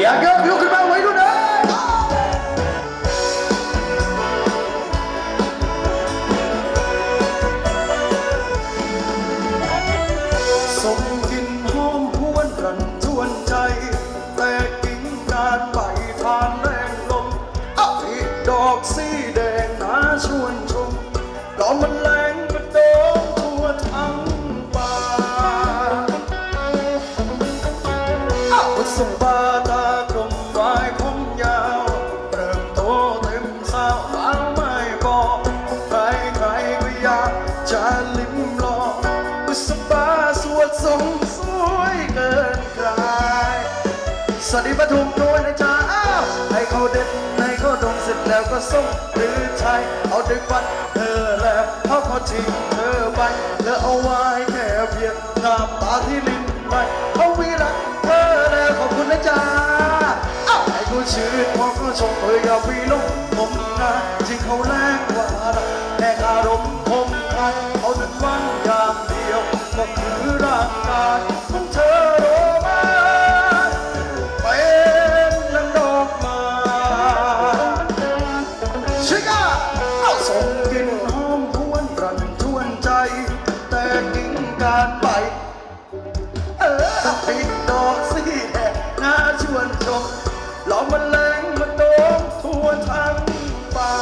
อย่าเกินลุกขึ้นมาไว้ด้วยนะส่งกลิ่นหอมหวนรันจวน สวัสดีปทุมด้วยนะจ๊ะอ้าวให้เขาเด็ดให้เขาดงเสร็จแล้วก็ส่งหรือชายเอาดึกฟันเธอแล้วเขาก็ทิ้งเธอไปแล้วเอาไว้แค่เพียงน้ำตาที่ลิ้นไปเขาวิรักเธอแล้วขอบคุณนะจ๊ะอ้าวให้เขาชื่นพอเขาชมเอ่ยอย่าไปลงผมงานจริงเขาแรงกว่า แต่กิ่งการไป เออปิดดอกสีแดงน่าชวนชมหลอมมันแรงมันโดมทั่วทั้งป่า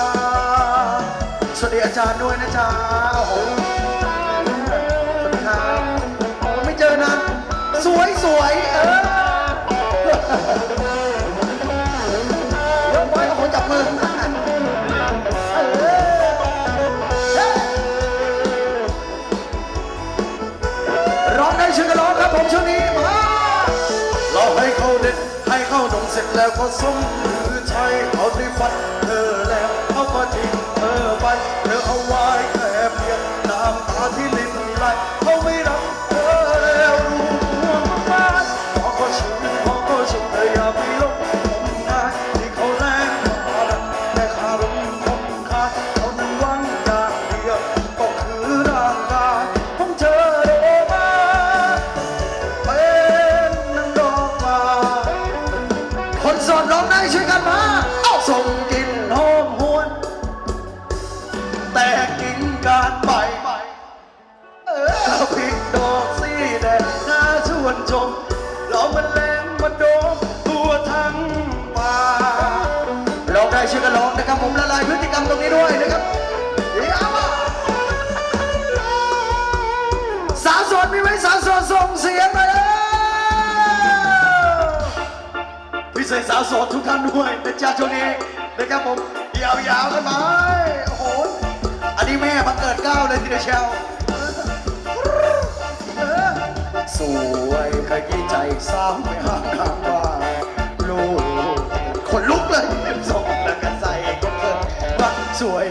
สวัสดีอาจารย์ด้วยนะจ๊ะโอ้โหสวัสดีครับไม่เจอนานสวยสวยเออ เข้าดงเสร็จแล้วก็สมมือใช้เขาได้ฟันเธอแล้วเขาก็ทิ้งเธอไปเธอเอาไว้แค่เพียงน้ำตาที่ลิ้นไหล พิเศษสาวโสดทุกท่านด้วยนะจ๊ะช่วงนี้นะครับผมยาวๆกันไปโอ้โหอันนี้แม่บังเกิดเก้าเลยทีเดียวเชียวสวยขยี้ใจสาวไม่ห่างห่างว่าลูกคนลุกเลยสองแล้วก็ใส่ก็เกินว่าสวย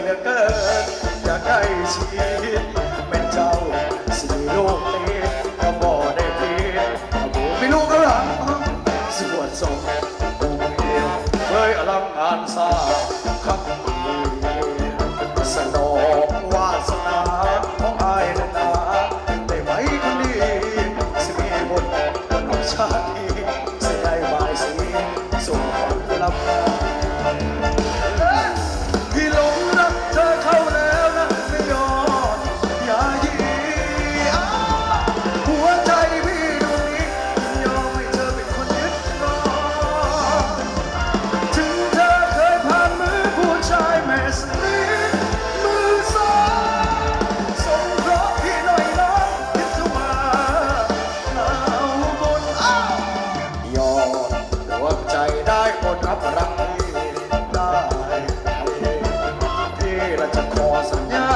ราชขอสัญญา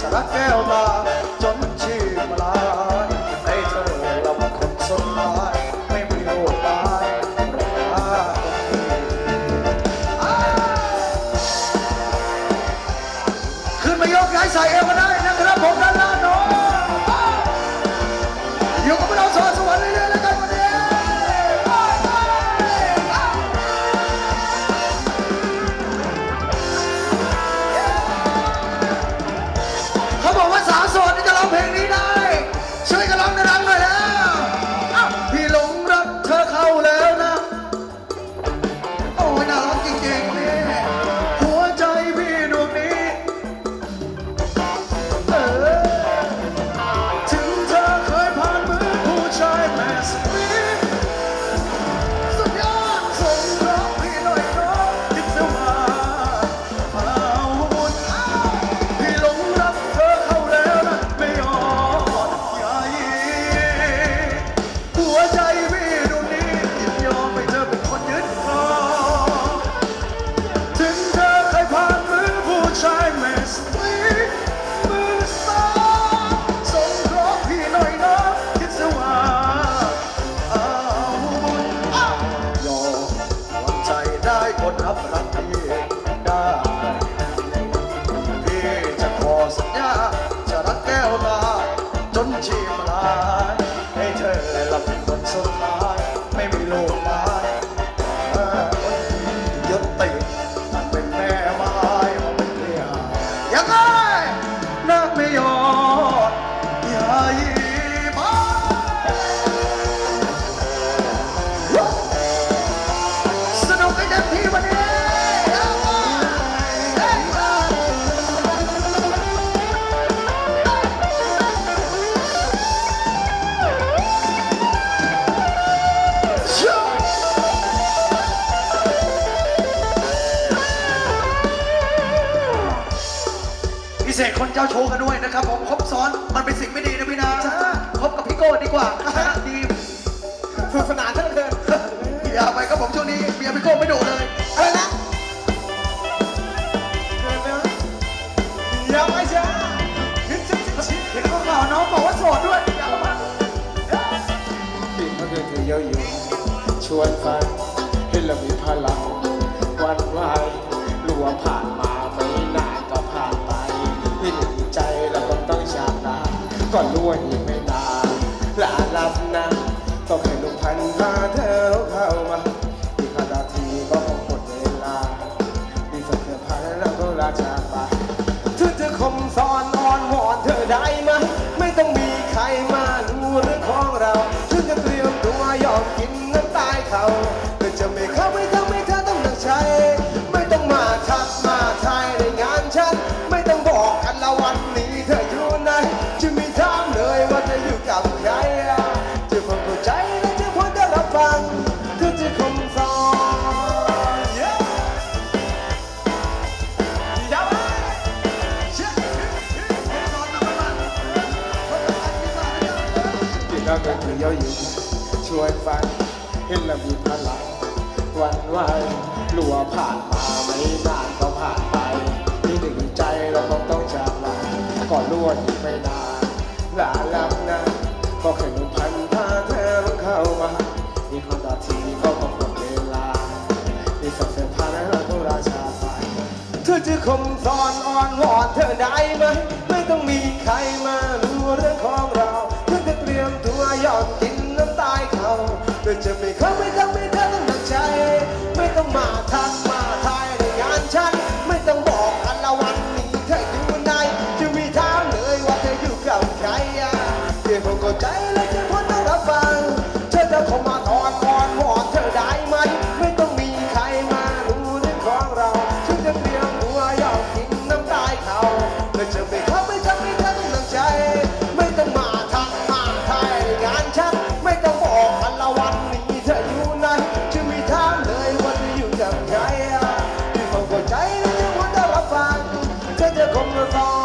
สาระแก้วตา dando el ชีพลายให้เธอหลับเป็นคนสุดท้ายไม่มีลูกไม้เออคนยศติดมันเป็นแม่ไม้มันเป็นเมียยังไงนักไม่ยอมาโชว์กันด้วยนะครับผมครบซ้อนมันเป็นสิ่งไม่ดีนะพี่นะคบกับพี่โก้ดีกว่าดีสนุกสนานเท่าเกินอย่าไปครับผมช่วงนี้เมียพี่โก้ไม่ดุเลยอะไรนะเกินไปไหมอย่าไปจ้าขึ้นชิชิชิเห็นข่าวน้องบอกว่าโสดด้วยอย่ามาปีนเขาเดินถือเยอะอยู่ชวนฟังให้เรามีพลังวันวายรัวผ่านมาไม่นานก็ผ่านไป ก่อนรู้ว่าอีกไม่นานลาลับนะต้องให้ลูกพันพาเธอเข้ามาอีกห้านาทีก็คงหมดเวลามีสักเธอพันแล้วก็ลาจากไปเธอจะคมสอนอ่อนวอนเธอได้ไหมไม่ต้องมีใครมาดูเรื่องของเราฉันจะเตรียมตัวยอมกินน้ำตายเขา ที่เราเดินถือเยอะอยู่ชวนฟังเห็นเรามีพลังวันไหวรัวผ่านมาไม่นานก็ผ่านไปที่หนึ่งใจเราคงต้องจากลาก่อนรู้ว่าอีกไม่นานลาลับนะก็แค่หนึ่งพันพาเธอเข้ามาอีกห้านาทีก็คงหมดเวลาอีสักเส้นทางแล้วเราต้องราชาไปเธอจะคมสอนอ่อนวอนเธอได้ไหมไม่ต้องมีใครมา จะไม่เข้าไม่ทำให้เธอต้องหนักใจ ไม่ต้องมาทัก เธอ